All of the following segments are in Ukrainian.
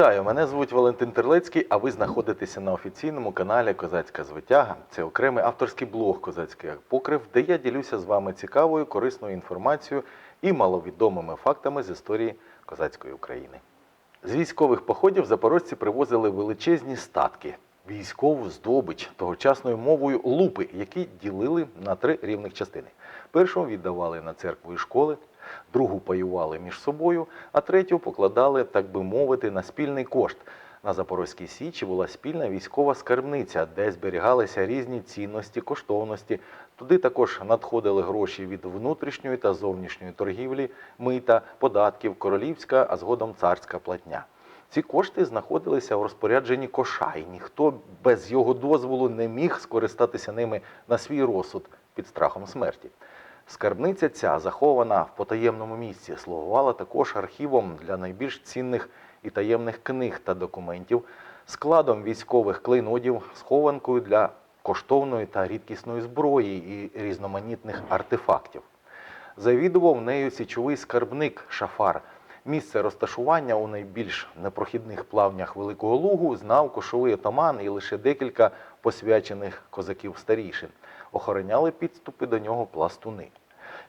Вітаю! Мене звуть Валентин Терлецький, а ви знаходитеся на офіційному каналі Козацька Звитяга. Це окремий авторський блог Козацький Покрив, де я ділюся з вами цікавою, корисною інформацією і маловідомими фактами з історії козацької України. З військових походів запорожці привозили величезні статки, військову здобич тогочасною мовою лупи, які ділили на три рівних частини. Першу віддавали на церкву і школи, другу паювали між собою, а третю покладали, так би мовити, на спільний кошт. На Запорозькій Січі була спільна військова скарбниця, де зберігалися різні цінності, коштовності. Туди також надходили гроші від внутрішньої та зовнішньої торгівлі, мита, податків, королівська, а згодом царська платня. Ці кошти знаходилися в розпорядженні коша, і ніхто без його дозволу не міг скористатися ними на свій розсуд під страхом смерті. Скарбниця ця, захована в потаємному місці, слугувала також архівом для найбільш цінних і таємних книг та документів, складом військових клейнодів, схованкою для коштовної та рідкісної зброї і різноманітних артефактів. Завідував нею січовий скарбник Шафар. Місце розташування у найбільш непрохідних плавнях Великого Лугу знав кошовий отаман і лише декілька посвячених козаків старішин. Охороняли підступи до нього пластуни.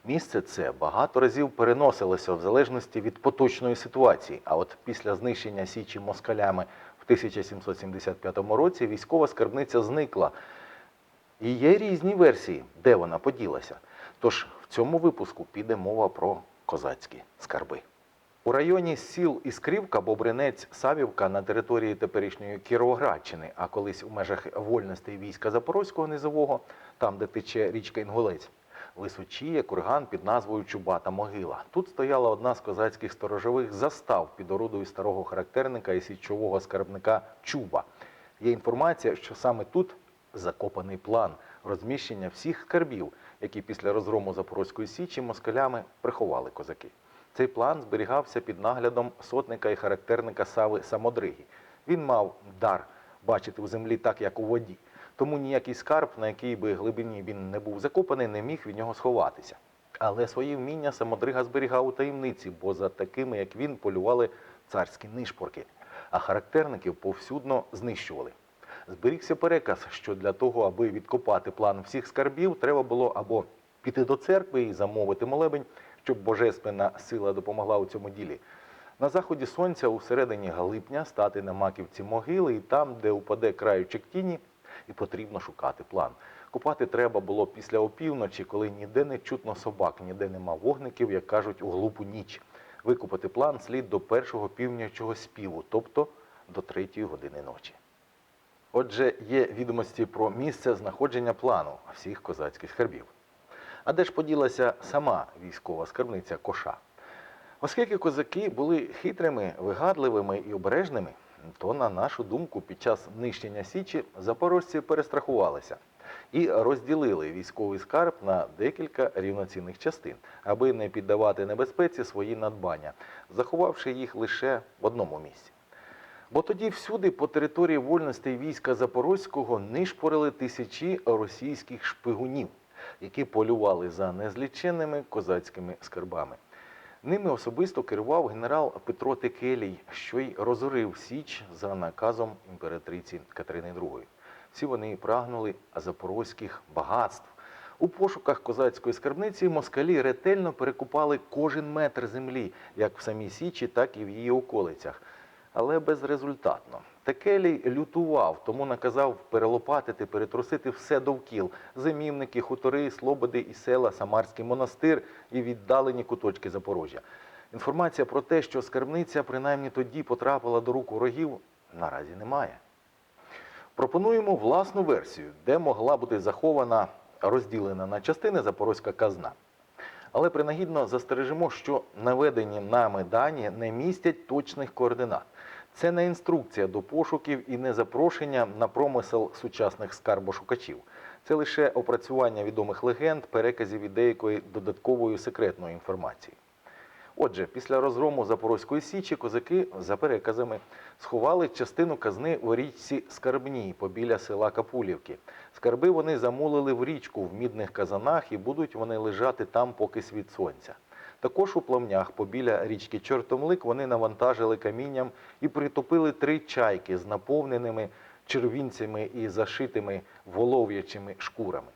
Місце це багато разів переносилося в залежності від поточної ситуації. А от після знищення Січі москалями в 1775 році військова скарбниця зникла. І є різні версії, де вона поділася. Тож в цьому випуску піде мова про козацькі скарби. У районі сіл Іскрівка, Бобринець, Савівка на території теперішньої Кіровоградщини, а колись у межах вольностей війська Запорозького низового, там, де тече річка Інгулець, височіє курган під назвою Чубата Могила. Тут стояла одна з козацьких сторожових застав під орудою старого характерника і січового скарбника Чуба. Є інформація, що саме тут закопаний план розміщення всіх скарбів, які після розгрому Запорозької січі москалями приховали козаки. Цей план зберігався під наглядом сотника і характерника Сави Самодриги. Він мав дар бачити у землі так, як у воді. Тому ніякий скарб, на якій би глибині він не був закопаний, не міг від нього сховатися. Але свої вміння Самодрига зберігав у таємниці, бо за такими, як він, полювали царські нишпорки, а характерників повсюдно знищували. Зберігся переказ, що для того, аби відкопати план всіх скарбів, треба було або піти до церкви і замовити молебень, щоб божественна сила допомогла у цьому ділі. На заході сонця у середині липня стати на маківці могили, і там, де упаде краючик тіні, і потрібно шукати план. Купати треба було після опівночі, коли ніде не чутно собак, ніде нема вогників, як кажуть, у глупу ніч. Викупати план слід до першого півнячого співу, тобто до третьої години ночі. Отже, є відомості про місце знаходження плану всіх козацьких скарбів. А де ж поділася сама військова скарбниця коша? Оскільки козаки були хитрими, вигадливими і обережними, то, на нашу думку, під час нищення Січі запорожці перестрахувалися і розділили військовий скарб на декілька рівноцінних частин, аби не піддавати небезпеці свої надбання, заховавши їх лише в одному місці. Бо тоді всюди по території вольностей війська Запорозького нишпорили тисячі російських шпигунів, які полювали за незліченними козацькими скарбами. Ними особисто керував генерал Петро Текелій, що й розорив Січ за наказом імператриці Катерини II. Всі вони прагнули запорозьких багатств. У пошуках козацької скарбниці москалі ретельно перекупали кожен метр землі, як в самій Січі, так і в її околицях. Але безрезультатно. Текелій лютував, тому наказав перелопатити, перетрусити все довкіл: зимівники, хутори, слободи і села, Самарський монастир і віддалені куточки Запорожжя. Інформація про те, що скарбниця принаймні тоді потрапила до рук ворогів, наразі немає. Пропонуємо власну версію, де могла бути захована розділена на частини запорозька казна. Але принагідно застережемо, що наведені нами дані не містять точних координат. Це не інструкція до пошуків і не запрошення на промисел сучасних скарбошукачів. Це лише опрацювання відомих легенд, переказів і деякої додаткової секретної інформації. Отже, після розгрому Запорозької січі козаки, за переказами, сховали частину казни в річці Скарбній побіля села Капулівки. Скарби вони замулили в річку в мідних казанах і будуть вони лежати там поки світ сонця. Також у плавнях побіля річки Чортомлик вони навантажили камінням і притопили три чайки з наповненими червінцями і зашитими волов'ячими шкурами.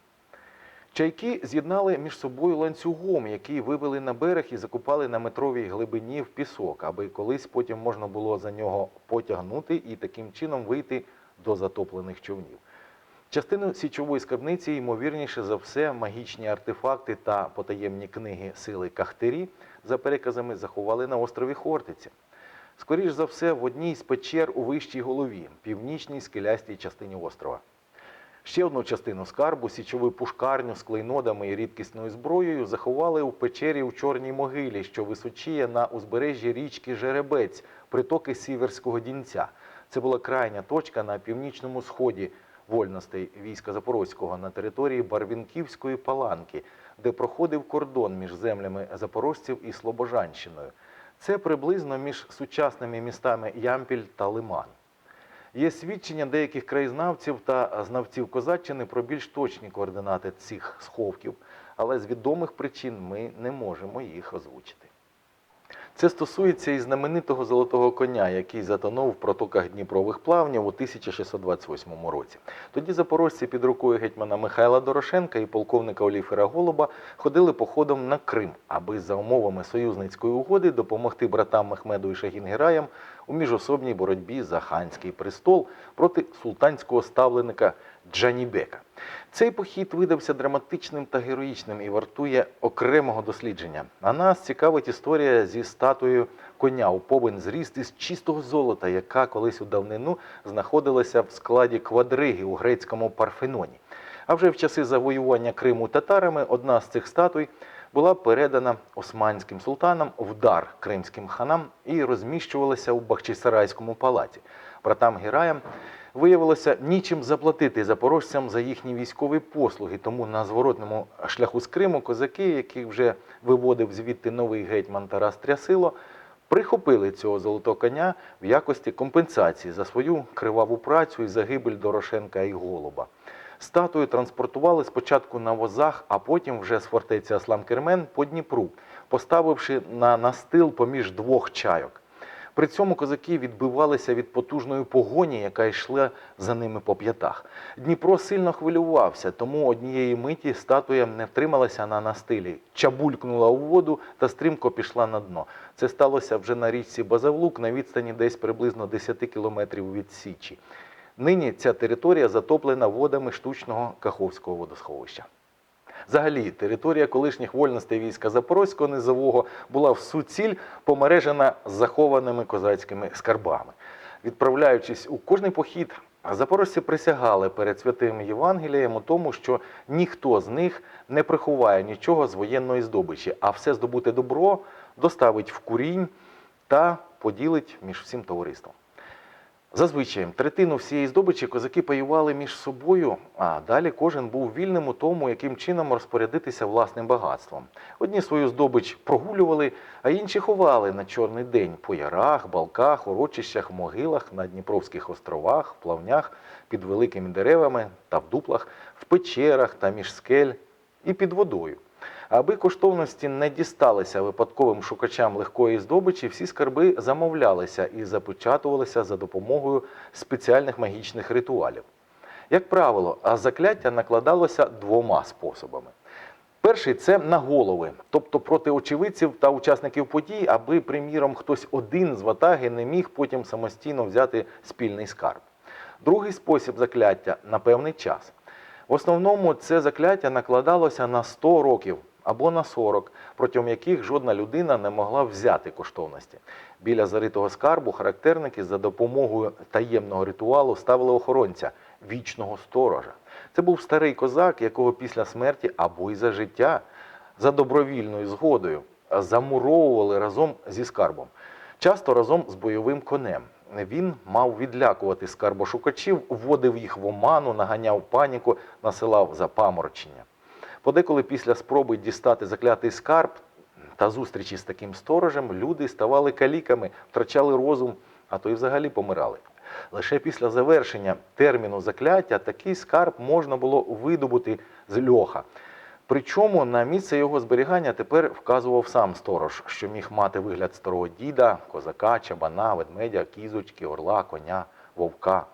Чайки з'єднали між собою ланцюгом, який вивели на берег і закупали на метровій глибині в пісок, аби колись потім можна було за нього потягнути і таким чином вийти до затоплених човнів. Частину січової скарбниці, ймовірніше за все, магічні артефакти та потаємні книги сили Кахтирі за переказами заховали на острові Хортиця. Скоріш за все, в одній з печер у вищій голові, північній скелястій частині острова. Ще одну частину скарбу, січову пушкарню з клейнодами і рідкісною зброєю заховали у печері у Чорній могилі, що височіє на узбережжі річки Жеребець, притоки Сіверського Дінця. Це була крайня точка на північному сході вольностей війська Запорозького на території Барвінківської паланки, де проходив кордон між землями запорожців і Слобожанщиною. Це приблизно між сучасними містами Ямпіль та Лиман. Є свідчення деяких краєзнавців та знавців Козаччини про більш точні координати цих сховків, але з відомих причин ми не можемо їх озвучити. Це стосується і знаменитого золотого коня, який затонув в протоках Дніпрових плавнів у 1628 році. Тоді запорожці під рукою гетьмана Михайла Дорошенка і полковника Оліфера Голуба ходили походом на Крим, аби за умовами союзницької угоди допомогти братам Мехмеду і Шагінгераям у міжособній боротьбі за ханський престол проти султанського ставленика Джанібека. Цей похід видався драматичним та героїчним і вартує окремого дослідження. А нас цікавить історія зі статуєю коня у повен зріст із чистого золота, яка колись у давнину знаходилася в складі квадриги у грецькому Парфеноні. А вже в часи завоювання Криму татарами одна з цих статуй була передана османським султанам в дар кримським ханам і розміщувалася у Бахчисарайському палаці. Братам Гераям виявилося нічим заплатити запорожцям за їхні військові послуги. Тому на зворотному шляху з Криму козаки, яких вже виводив звідти новий гетьман Тарас Трясило, прихопили цього золотого коня в якості компенсації за свою криваву працю і загибель Дорошенка і Голуба. Статую транспортували спочатку на возах, а потім вже з фортеці Аслан Кермен по Дніпру, поставивши на настил поміж двох чайок. При цьому козаки відбивалися від потужної погоні, яка йшла за ними по п'ятах. Дніпро сильно хвилювався, тому однієї миті статуя не втрималася на настилі, чабулькнула у воду та стрімко пішла на дно. Це сталося вже на річці Базавлук на відстані десь приблизно 10 кілометрів від Січі. Нині ця територія затоплена водами штучного Каховського водосховища. Взагалі, територія колишніх вольностей війська Запорозького низового була в суціль помережена захованими козацькими скарбами. Відправляючись у кожний похід, запорожці присягали перед святим Євангелієм у тому, що ніхто з них не приховає нічого з воєнної здобичі, а все здобуте добро доставить в курінь та поділить між всім товариством. Зазвичай третину всієї здобичі козаки паювали між собою, а далі кожен був вільним у тому, яким чином розпорядитися власним багатством. Одні свою здобич прогулювали, а інші ховали на чорний день по ярах, балках, урочищах, могилах, на Дніпровських островах, плавнях, під великими деревами та в дуплах, в печерах та між скель і під водою. Аби коштовності не дісталися випадковим шукачам легкої здобичі, всі скарби замовлялися і запечатувалися за допомогою спеціальних магічних ритуалів. Як правило, закляття накладалося двома способами. Перший це на голови, тобто проти очевидців та учасників подій, аби, приміром, хтось один з ватаги не міг потім самостійно взяти спільний скарб. Другий спосіб закляття на певний час. В основному це закляття накладалося на 100 років або на 40, протягом яких жодна людина не могла взяти коштовності. Біля заритого скарбу характерники за допомогою таємного ритуалу ставили охоронця вічного сторожа. Це був старий козак, якого після смерті або й за життя за добровільною згодою замуровували разом зі скарбом, часто разом з бойовим конем. Він мав відлякувати скарбошукачів, вводив їх в оману, наганяв паніку, насилав запаморочення. Подеколи після спроби дістати заклятий скарб та зустрічі з таким сторожем люди ставали каліками, втрачали розум, а то й взагалі помирали. Лише після завершення терміну закляття такий скарб можна було видобути з льоха. Причому на місце його зберігання тепер вказував сам сторож, що міг мати вигляд старого діда, козака, чабана, ведмедя, кізочки, орла, коня, вовка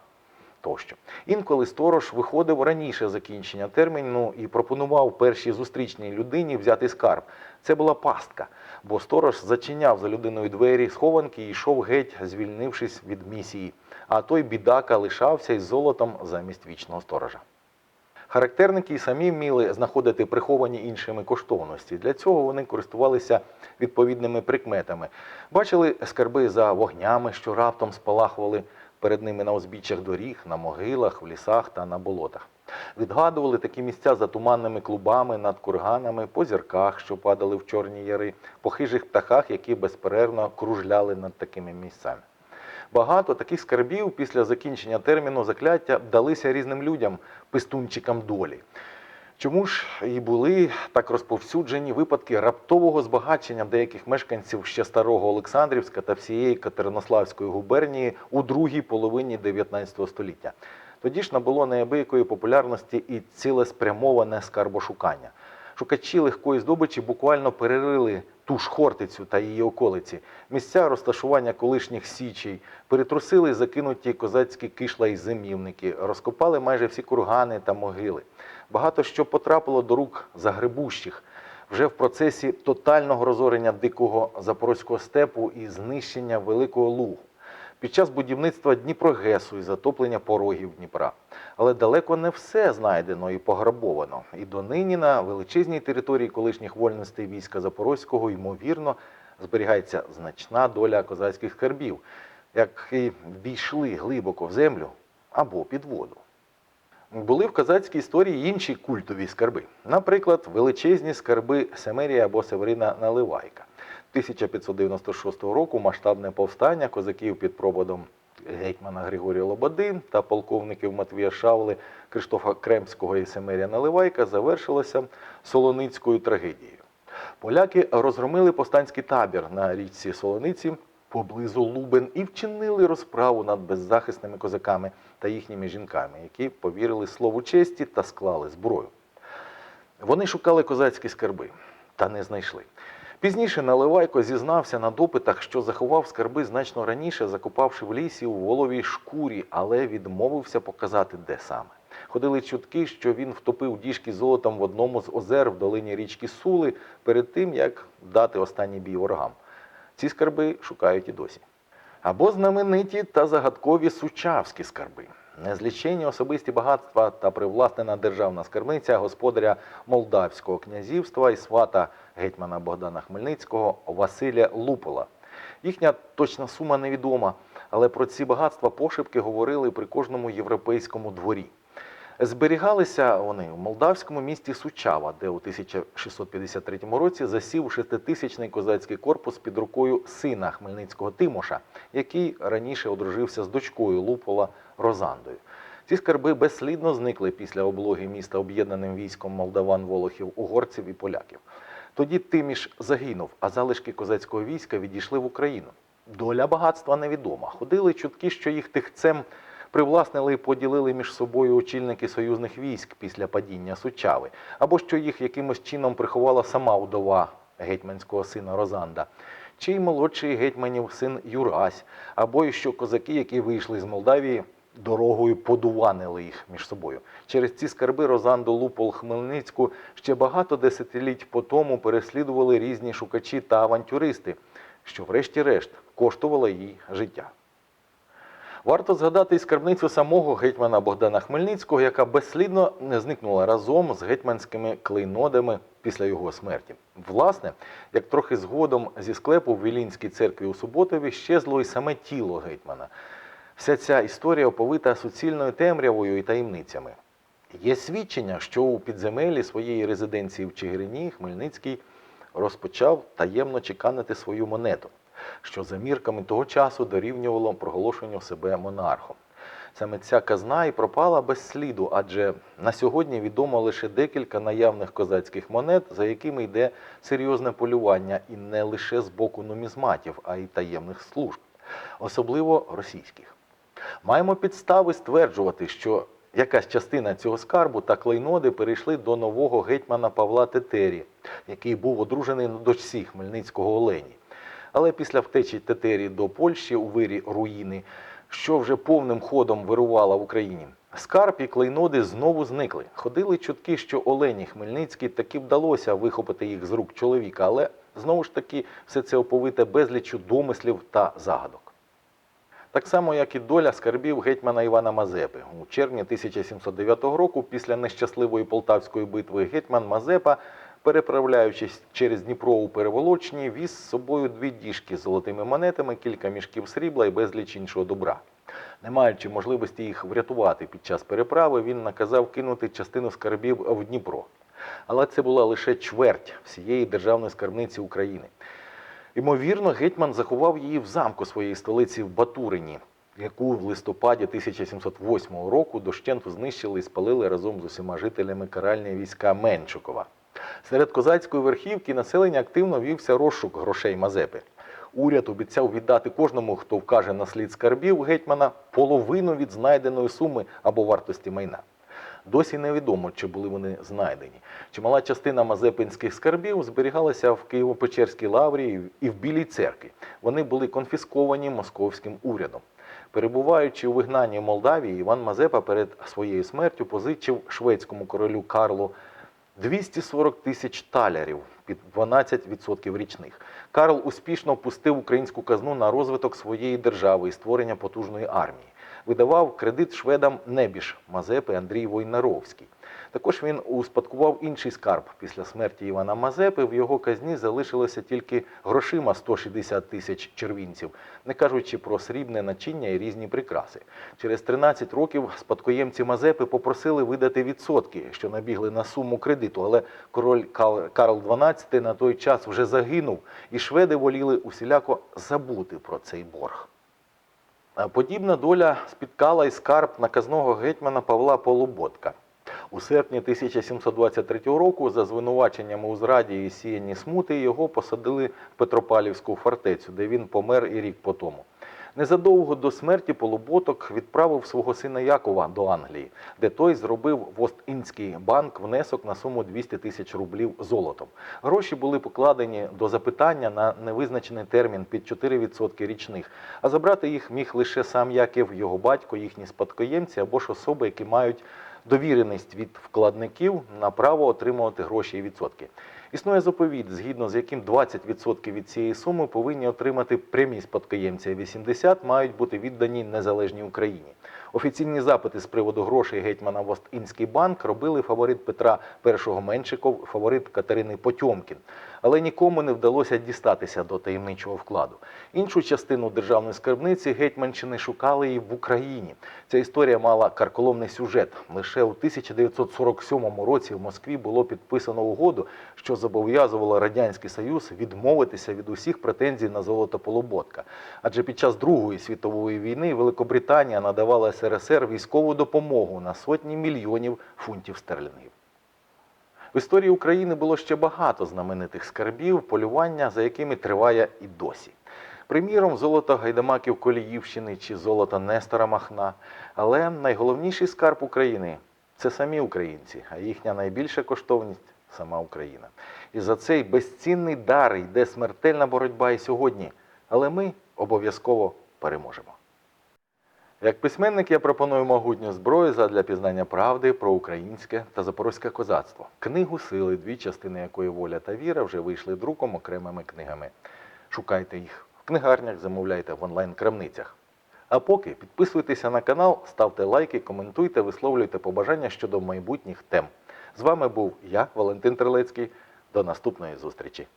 тощо. Інколи сторож виходив раніше закінчення терміну і пропонував першій зустрічній людині взяти скарб. Це була пастка, бо сторож зачиняв за людиною двері схованки і йшов геть, звільнившись від місії. А той бідака лишався із золотом замість вічного сторожа. Характерники й самі вміли знаходити приховані іншими коштовності. Для цього вони користувалися відповідними прикметами. Бачили скарби за вогнями, що раптом спалахували перед ними на узбіччях доріг, на могилах, в лісах та на болотах. Відгадували такі місця за туманними клубами над курганами, по зірках, що падали в чорні яри, по хижих птахах, які безперервно кружляли над такими місцями. Багато таких скарбів після закінчення терміну закляття далися різним людям, пестунчикам долі. Чому ж і були так розповсюджені випадки раптового збагачення деяких мешканців ще старого Олександрівська та всієї Катеринославської губернії у другій половині 19 століття? Тоді ж набуло неабиякої популярності і цілеспрямоване скарбошукання. Шукачі легкої здобичі буквально перерили ту ж Хортицю та її околиці, місця розташування колишніх січей, перетрусили закинуті козацькі кишла і зимівники, розкопали майже всі кургани та могили. Багато що потрапило до рук загребущих вже в процесі тотального розорення дикого запорозького степу і знищення Великого Лугу під час будівництва Дніпрогесу і затоплення порогів Дніпра. Але далеко не все знайдено і пограбовано. І донині на величезній території колишніх вольностей війська Запорозького, ймовірно, зберігається значна доля козацьких скарбів, які ввійшли глибоко в землю або під воду. Були в козацькій історії інші культові скарби. Наприклад, величезні скарби Семерія або Северина Наливайка. 1596 року масштабне повстання козаків під проводом гетьмана Григорія Лободи та полковників Матвія Шавли, Криштофа Кремського і Семерія Наливайка завершилося Солоницькою трагедією. Поляки розгромили повстанський табір на річці Солониці поблизу Лубен і вчинили розправу над беззахисними козаками та їхніми жінками, які повірили слову честі та склали зброю. Вони шукали козацькі скарби та не знайшли. Пізніше Наливайко зізнався на допитах, що заховав скарби значно раніше, закопавши в лісі у воловій шкурі, але відмовився показати, де саме. Ходили чутки, що він втопив діжки золотом в одному з озер в долині річки Сули перед тим, як дати останній бій ворогам. Ці скарби шукають і досі. Або знамениті та загадкові сучавські скарби. Незлічені особисті багатства та привласнена державна скарбниця господаря Молдавського князівства і свата гетьмана Богдана Хмельницького Василя Лупола. Їхня точна сума невідома, але про ці багатства пошепки говорили при кожному європейському дворі. Зберігалися вони в молдавському місті Сучава, де у 1653 році засів шеститисячний козацький корпус під рукою сина Хмельницького Тимоша, який раніше одружився з дочкою Лупола Розандою. Ці скарби безслідно зникли після облоги міста об'єднаним військом молдаван, волохів, угорців і поляків. Тоді Тиміш загинув, а залишки козацького війська відійшли в Україну. Доля багатства невідома. Ходили чутки, що їх тихцем привласнили і поділили між собою очільники союзних військ після падіння Сучави, або що їх якимось чином приховала сама удова гетьманського сина Розанда, чи й молодший гетьманів син Юрась, або й що козаки, які вийшли з Молдавії, дорогою подуванили їх між собою. Через ці скарби Розанду Лупол Хмельницьку ще багато десятиліть по тому переслідували різні шукачі та авантюристи, що, врешті-решт, коштувало їй життя. Варто згадати і скарбницю самого гетьмана Богдана Хмельницького, яка безслідно не зникнула разом з гетьманськими клейнодами після його смерті. Власне, як трохи згодом зі склепу в Вілінській церкві у Суботові щезло й саме тіло гетьмана. Вся ця історія оповита суцільною темрявою і таємницями. Є свідчення, що у підземелі своєї резиденції в Чигирині Хмельницький розпочав таємно чеканити свою монету, що за мірками того часу дорівнювало проголошенню себе монархом. Саме ця казна і пропала без сліду, адже на сьогодні відомо лише декілька наявних козацьких монет, за якими йде серйозне полювання і не лише з боку нумізматів, а й таємних служб, особливо російських. Маємо підстави стверджувати, що якась частина цього скарбу та клейноди перейшли до нового гетьмана Павла Тетері, який був одружений на дочці Хмельницького Олені. Але після втечі Тетері до Польщі у вирі руїни, що вже повним ходом вирувала в Україні, скарб і клейноди знову зникли. Ходили чутки, що Олені Хмельницькій таки вдалося вихопити їх з рук чоловіка, але знову ж таки все це оповите безліччю домислів та загадок. Так само, як і доля скарбів гетьмана Івана Мазепи. У червні 1709 року, після нещасливої полтавської битви, гетьман Мазепа, переправляючись через Дніпро у Переволочні, віз з собою дві діжки з золотими монетами, кілька мішків срібла і безліч іншого добра. Не маючи можливості їх врятувати під час переправи, він наказав кинути частину скарбів в Дніпро. Але це була лише чверть всієї державної скарбниці України. Ймовірно, гетьман заховав її в замку своєї столиці в Батурині, яку в листопаді 1708 року дощенту знищили і спалили разом з усіма жителями каральні війська Меншикова. Серед козацької верхівки населення активно вівся розшук грошей Мазепи. Уряд обіцяв віддати кожному, хто вкаже на слід скарбів гетьмана, половину від знайденої суми або вартості майна. Досі невідомо, чи були вони знайдені. Чимала частина мазепинських скарбів зберігалася в Києво-Печерській лаврі і в Білій церкві. Вони були конфісковані московським урядом. Перебуваючи у вигнанні Молдавії, Іван Мазепа перед своєю смертю позичив шведському королю Карлу 240 тисяч талярів під 12% річних. Карл успішно впустив українську казну на розвиток своєї держави і створення потужної армії. Видавав кредит шведам небіж Мазепи Андрій Войнаровський. Також він успадкував інший скарб. Після смерті Івана Мазепи в його казні залишилося тільки грошима 160 тисяч червінців, не кажучи про срібне начиння і різні прикраси. Через 13 років спадкоємці Мазепи попросили видати відсотки, що набігли на суму кредиту, але король Карл XII на той час вже загинув, і шведи воліли усіляко забути про цей борг. А Подібна доля спіткала і скарб наказного гетьмана Павла Полуботка. У серпні 1723 року за звинуваченнями у зраді і сіянні смути його посадили в Петропавлівську фортецю, де він помер і рік по тому. Незадовго до смерті Полуботок відправив свого сина Якова до Англії, де той зробив в Ост-Індський банк внесок на суму 200 тисяч рублів золотом. Гроші були покладені до запитання на невизначений термін під 4% річних, а забрати їх міг лише сам Яків, його батько, їхні спадкоємці або ж особи, які мають довіреність від вкладників на право отримувати гроші і відсотки. Існує заповіт, згідно з яким 20% від цієї суми повинні отримати прямі спадкоємці, а 80% мають бути віддані незалежній Україні. Офіційні запити з приводу грошей гетьмана в Ост-Індський банк робили фаворит Петра І Меншиков, фаворит Катерини Потьомкін. Але нікому не вдалося дістатися до таємничого вкладу. Іншу частину державної скарбниці Гетьманщини шукали і в Україні. Ця історія мала карколомний сюжет. Лише у 1947 році в Москві було підписано угоду, що зобов'язувала Радянський Союз відмовитися від усіх претензій на золото Полуботка. Адже під час Другої світової війни Великобританія надавала СРСР військову допомогу на сотні мільйонів фунтів стерлінгів. В історії України було ще багато знаменитих скарбів, полювання за якими триває і досі. Приміром, золото гайдамаків Коліївщини чи золото Нестора Махна. Але найголовніший скарб України це самі українці, а їхня найбільша коштовність сама Україна. І за цей безцінний дар йде смертельна боротьба і сьогодні. Але ми обов'язково переможемо. Як письменник я пропоную могутню зброю задля пізнання правди про українське та запорозьке козацтво. Книгу сили, дві частини якої воля та віра вже вийшли друком окремими книгами. Шукайте їх в книгарнях, замовляйте в онлайн-крамницях. А поки підписуйтеся на канал, ставте лайки, коментуйте, висловлюйте побажання щодо майбутніх тем. З вами був я, Валентин Трилецький. До наступної зустрічі.